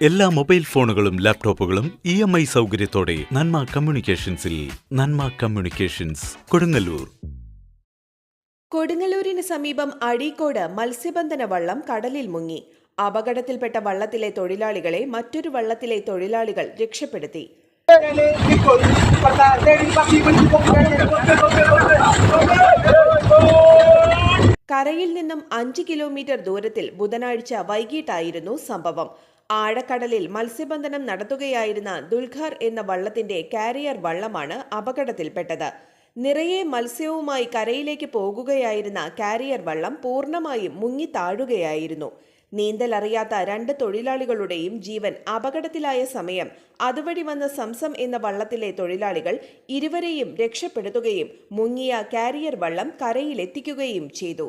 എല്ലാ മൊബൈൽ ഫോണുകളും ലാപ്ടോപ്പുകളും ഇ എം ഐ സൗകര്യത്തോടെ നന്മ കമ്മ്യൂണിക്കേഷൻസിൽ നന്മ കമ്മ്യൂണിക്കേഷൻസ് കൊടുങ്ങല്ലൂർ. കൊടുങ്ങല്ലൂരിന് സമീപം അഴീക്കോട് മത്സ്യബന്ധന വള്ളം കടലിൽ മുങ്ങി. അപകടത്തിൽപ്പെട്ട വള്ളത്തിലെ തൊഴിലാളികളെ മറ്റൊരു വള്ളത്തിലെ തൊഴിലാളികൾ രക്ഷപ്പെടുത്തി. കരയിൽ നിന്നും അഞ്ച് കിലോമീറ്റർ ദൂരത്തിൽ ബുധനാഴ്ച വൈകിട്ടായിരുന്നു സംഭവം. ആഴക്കടലിൽ മത്സ്യബന്ധനം നടത്തുകയായിരുന്ന ദുൽഖർ എന്ന വള്ളത്തിന്റെ കാരിയർ വള്ളമാണ് അപകടത്തിൽപ്പെട്ടത്. നിറയെ മത്സ്യവുമായി കരയിലേക്ക് പോകുകയായിരുന്ന കാരിയർ വള്ളം പൂർണമായും മുങ്ങി താഴുകയായിരുന്നു. നീന്തലറിയാത്ത രണ്ട് തൊഴിലാളികളുടെയും ജീവൻ അപകടത്തിലായ സമയം അതുവഴി വന്ന സംസം എന്ന വള്ളത്തിലെ തൊഴിലാളികൾ ഇരുവരെയും രക്ഷപ്പെടുത്തുകയും മുങ്ങിയ കാരിയർ വള്ളം കരയിലെത്തിക്കുകയും ചെയ്തു.